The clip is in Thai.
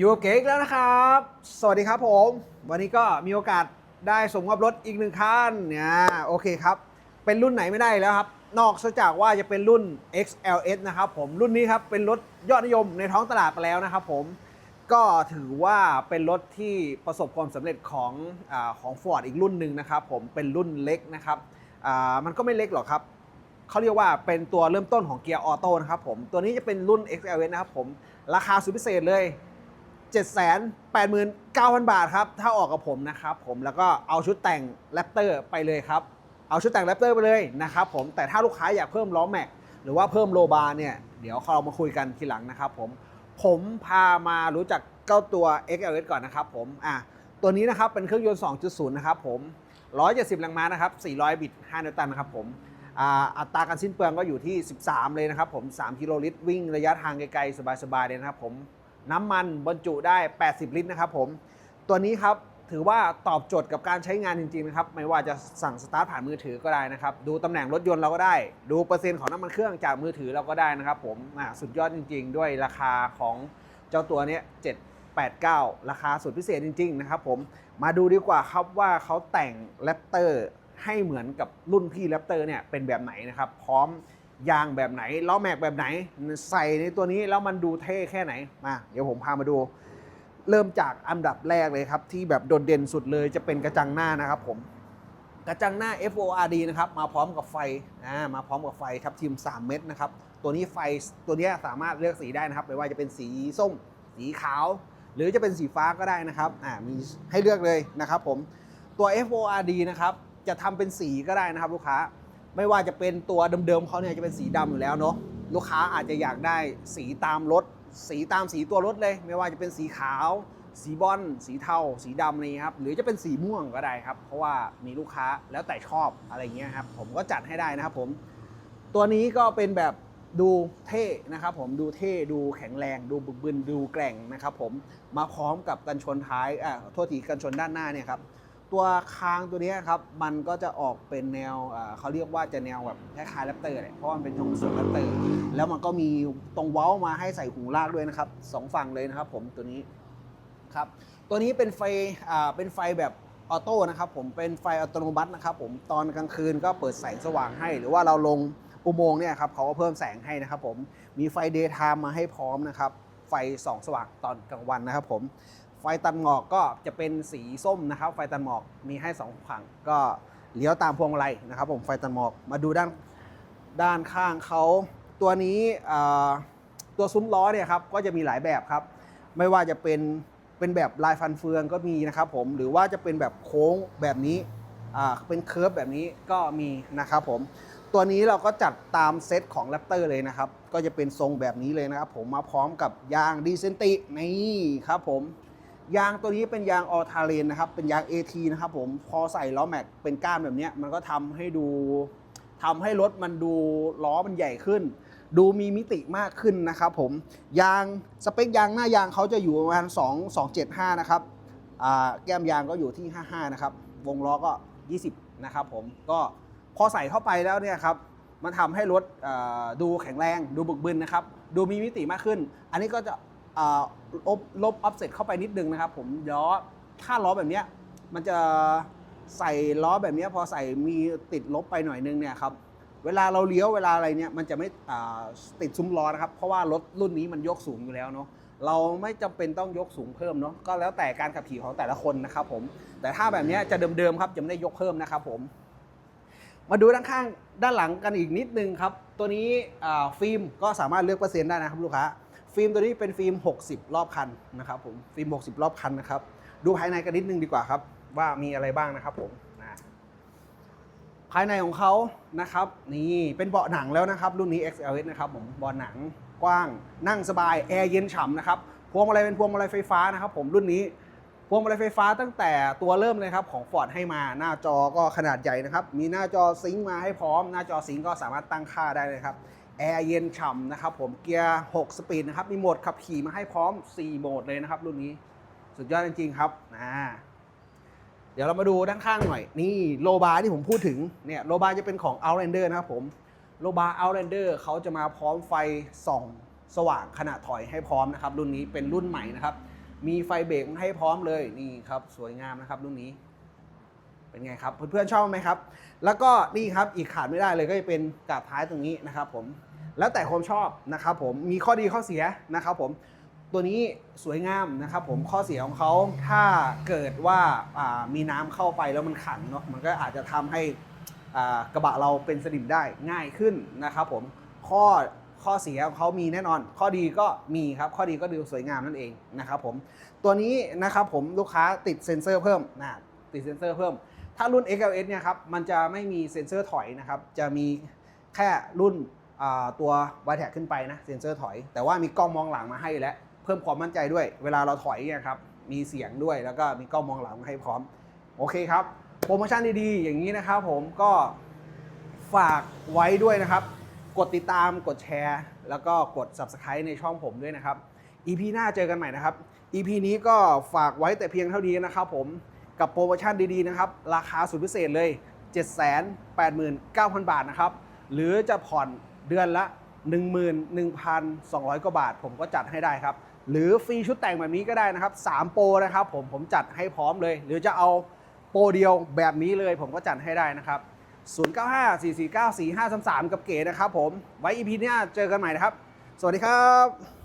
อยู่กับเก๋อีกแล้วนะครับ สวัสดีครับผม วันนี้ก็มีโอกาสได้สมกับรถอีกหนึ่งคันเนี่ยโอเคครับ เป็นรุ่นไหนไม่ได้แล้วครับ นอกจากว่าจะเป็นรุ่น XLS นะครับผม รุ่นนี้ครับเป็นรถยอดนิยมในท้องตลาดไปแล้วนะครับผม ก็ถือว่าเป็นรถที่ประสบความสำเร็จของอของ Ford อีกรุ่นหนึ่งนะครับผม เป็นรุ่นเล็กนะครับ มันก็ไม่เล็กหรอกครับเขาเรียกว่าเป็นตัวเริ่มต้นของเกียร์ออโต้นะครับผม ตัวนี้จะเป็นรุ่น XLS นะครับผม ราคาสุดพิเศษเลย 789,000 บาทครับ ถ้าออกกับผมนะครับผมแล้วก็เอาชุดแต่งแรปเตอร์ไปเลยครับ เอาชุดแต่งแรปเตอร์ไปเลยนะครับผมแต่ถ้าลูกค้าอยากเพิ่มล้อแม็กหรือว่าเพิ่มโลบาร์เนี่ยเดี๋ยวเรามาคุยกันทีหลังนะครับผมผมพามารู้จักเก้าตัว XLS ก่อนนะครับผมอะตัวนี้นะครับเป็นเครื่องยนต์ 2.0 นะครับผม 170 แรงม้านะครับ 400 บิต 5 นิวตันนะครับผมอ่าอัตราการสิ้นเปลืองก็อยู่ที่ 13 เลยนะครับผม 3 กิโลลิตร วิ่งระยะทางไกลๆ สบายๆ เลยนะครับผม น้ำมันบรรจุได้ 80 ลิตรนะครับผมตัวนี้ครับถือว่าตอบโจทย์กับการใช้งานจริงๆนะครับไม่ว่าจะสั่งสตาร์ทผ่านมือถือก็ได้นะครับ ดูตำแหน่งรถยนต์เราก็ได้ ดูเปอร์เซ็นต์ของน้ำมันเครื่องจากมือถือเราก็ได้นะครับผมสุดยอดจริง ๆ ด้วยราคาของเจ้าตัวนี้789 ราคาสุดพิเศษจริง ๆ นะครับผมมาดูดีกว่าครับว่าเขาแต่งแรปเตอร์ให้เหมือนกับรุ่นพี่แรปเตอร์เนี่ยเป็นแบบไหนนะครับ พร้อม ยางแบบไหนล้อแม็กแบบไหน ใส่ในตัวนี้แล้วมันดูเท่แค่ไหนมาเดี๋ยวผมพามาดู เริ่มจากอันดับแรกเลยครับ ที่แบบโดดเด่นสุดเลยจะเป็นกระจังหน้านะครับผมกระจังหน้า FORD นะครับมาพร้อมกับไฟอ่ามาพร้อมกับไฟทับทิม3 เม็ดนะครับตัวนี้ไฟตัวนี้สามารถเลือกสีได้นะครับ ไม่ว่าจะเป็นสีส้ม สีขาว หรือจะเป็นสีฟ้าก็ได้นะครับอ่ามีให้เลือกเลยนะครับผมตัว FORD นะครับจะทำเป็นสีก็ได้นะครับลูกค้า ไม่ว่าจะเป็นตัวเดิมๆเขาเนี่ยจะเป็นสีดำอยู่แล้วเนาะลูกค้าอาจจะอยากได้สีตามรถ สีตามสีตัวรถเลย ไม่ว่าจะเป็นสีขาว สีบอลสีเทาสีดำอะไรเงี้ยครับหรือจะเป็นสีม่วงก็ได้ครับ เพราะว่ามีลูกค้าแล้วแต่ชอบอะไรเงี้ยครับผมก็จัดให้ได้นะครับผม ตัวนี้ก็เป็นแบบดูเท่นะครับผมดูเท่ดูแข็งแรงดูบึกบึนดูแกร่งนะครับผมมาพร้อมกับกันชนท้ายอ่าโทษทีกันชนด้านหน้าเนี่ยครับ ตัวคางตัวนี้ครับ มันก็จะออกเป็นแนวเขาเรียกว่าจะแนวแบบคล้ายๆแรปเตอร์เลยเพราะมันเป็นทรงเสือแรปเตอร์ แล้วมันก็มีตรงเว้ามาให้ใส่หูลากด้วยนะครับสองฝั่งเลยนะครับ ผมตัวนี้ครับ ตัวนี้เป็นไฟเป็นไฟแบบออโต้นะครับ ผมเป็นไฟอัตโนมัตินะครับ ผมตอนกลางคืนก็เปิดแสงสว่างให้ หรือว่าเราลงอุโมงค์เนี่ยครับเขาก็เพิ่มแสงให้นะครับ ผมมีไฟเดย์ไทม์มาให้พร้อมนะครับไฟส่องสว่างตอนกลางวันนะครับ ผม ไฟตัดหมอกก็จะเป็นสีส้มนะครับ ไฟตัดหมอกมีให้สองฝั่งก็เลี้ยวตามพวงมาลัยนะครับ ผมไฟตัดหมอกมาดูด้านด้านข้างเขาตัวนี้ตัวซุ้มล้อเนี่ยครับก็จะมีหลายแบบครับ ไม่ว่าจะเป็นเป็นแบบลายฟันเฟืองก็มีนะครับผมหรือว่าจะเป็นแบบโค้งแบบนี้เป็นเคิร์ฟแบบนี้ก็มีนะครับผมตัวนี้เราก็จัดตามเซตของแรปเตอร์เลยนะครับ ก็จะเป็นทรงแบบนี้เลยนะครับผมมาพร้อมกับยางดีเซนตินี่ครับผม ยางตัวนี้เป็นยางออทาเรนนะครับ เป็นยาง AT นะครับผม พอใส่ล้อแม็กเป็นก้านแบบนี้มันก็ทำให้ดูทำให้รถมันดูล้อมันใหญ่ขึ้น ดูมีมิติมากขึ้นนะครับผม ยางสเปคยางหน้ายางเขาจะอยู่ประมาณ 2 275 นะครับแก้มยางก็อยู่ที่ 55 นะครับ วงล้อก็ 20 นะครับผม ก็พอใส่เข้าไปแล้วเนี่ยครับ มันทำให้รถดูแข็งแรง ดูบึกบึนนะครับ ดูมีมิติมากขึ้น อันนี้ก็จะ ลบลบออฟเซ็ตเข้าไปนิดนึงนะครับผมล้อถ้าล้อแบบนี้มันจะใส่ล้อแบบนี้พอใส่มีติดลบไปหน่อยนึงเนี่ยครับเวลาเราเลี้ยวเวลาอะไรเนี่ยมันจะไม่ติดซุ้มล้อนะครับเพราะว่ารถรุ่นนี้มันยกสูงอยู่แล้วเนาะเราไม่จำเป็นต้องยกสูงเพิ่มเนาะก็แล้วแต่การขับขี่ของแต่ละคนนะครับผมแต่ถ้าแบบนี้จะเดิมๆครับจะไม่ได้ยกเพิ่มนะครับผม มาดูด้านข้างด้านหลังกันอีกนิดนึงครับ ตัวนี้ฟิล์มก็สามารถเลือกเปอร์เซ็นต์ได้นะครับลูกค้า ฟิล์มตัวนี้เป็นฟิล์ม 60 รอบคันนะครับผมฟิล์ม 60 รอบคันนะครับ ดูภายในกันนิดนึงดีกว่าครับ ว่ามีอะไรบ้างนะครับผมภายในของเขานะครับ นี่เป็นเบาะหนังแล้วนะครับ รุ่นนี้ XLS นะครับผมเบาะหนังกว้างนั่งสบายแอร์เย็นฉ่ำนะครับพวงมาลัยเป็นพวงมาลัยไฟฟ้านะครับ ผมรุ่นนี้พวงมาลัยไฟฟ้าตั้งแต่ตัวเริ่มเลยครับของ Ford ให้มาหน้าจอก็ขนาดใหญ่นะครับ มีหน้าจอซิงค์มาให้พร้อม หน้าจอซิงค์ก็สามารถตั้งค่าได้เลยครับ แอร์เย็นฉ่ำนะครับผมเกียร์ 6 สปีดนะครับ มีโหมดขับขี่มาให้พร้อม 4 โหมดเลยนะครับ รุ่นนี้สุดยอดจริงๆครับอ่าเดี๋ยวเรามาดูด้านข้างหน่อย นี่โลบาร์ที่ผมพูดถึงเนี่ยโลบาร์จะเป็นของ Outlander นะครับผมโลบาร์ Outlander เขาจะมาพร้อมไฟส่องสว่างขณะถอยให้พร้อมนะครับ รุ่นนี้เป็นรุ่นใหม่นะครับ มีไฟเบรกให้พร้อมเลยนี่ครับสวยงามนะครับ รุ่นนี้เป็นไงครับเพื่อนๆชอบไหมครับ แล้วก็นี่ครับอีกขาดไม่ได้เลยก็จะเป็นกาบท้ายตรงนี้นะครับ ผม แล้วแต่ความชอบนะครับผมมีข้อดีข้อเสียนะครับผมตัวนี้สวยงามนะครับผมข้อเสียของเขาถ้าเกิดว่ามีน้ำเข้าไปแล้วมันขังเนาะมันก็อาจจะทำให้กระบะเราเป็นสนิมได้ง่ายขึ้นนะครับผมข้อข้อเสียของเขามีแน่นอน ข้อดีก็มีครับ ข้อดีก็ดูสวยงามนั่นเองนะครับผมตัวนี้นะครับผมลูกค้าติดเซ็นเซอร์เพิ่มนะติดเซ็นเซอร์เพิ่ม ถ้ารุ่น XLS เนี่ยครับมันจะไม่มีเซ็นเซอร์ถอยนะครับจะมีแค่รุ่น อ่าตัว y t e c ขึ้นไปนะเซ็นเซอร์ถอย แต่ว่ามีกล้องมองหลังมาให้แล้วเพิ่มความมั่นใจด้วย เวลาเราถอยเนี่ยครับมีเสียงด้วยแล้วก็มีกล้องมองหลังให้พร้อม โอเคครับ โปรโมชั่นดีๆ อย่างนี้นะครับผมก็ฝากไว้ด้วยนะครับ กดติดตามกดแชร์ แล้วก็กด Subscribe ในช่องผมด้วยนะครับ EP หน้าเจอกันใหม่นะครับ EP นี้ก็ฝากไว้แต่เพียงเท่านี้นะครับผมกับโปรโมชั่นดีๆนะครับ ราคาสุดพิเศษเลย 789,000 บาทนะครับ หรือจะผ่อน เดือนละ 11,200 กว่าบาท ผมก็จัดให้ได้ครับ หรือฟรีชุดแต่งแบบนี้ก็ได้นะครับ 3 โปรนะครับผมผมจัดให้พร้อมเลย หรือจะเอาโปรเดียวแบบนี้เลย ผมก็จัดให้ได้นะครับ 095 449 4533 กับเก๋นะครับผมไว้ EP หน้าเจอกันใหม่นะครับ สวัสดีครับ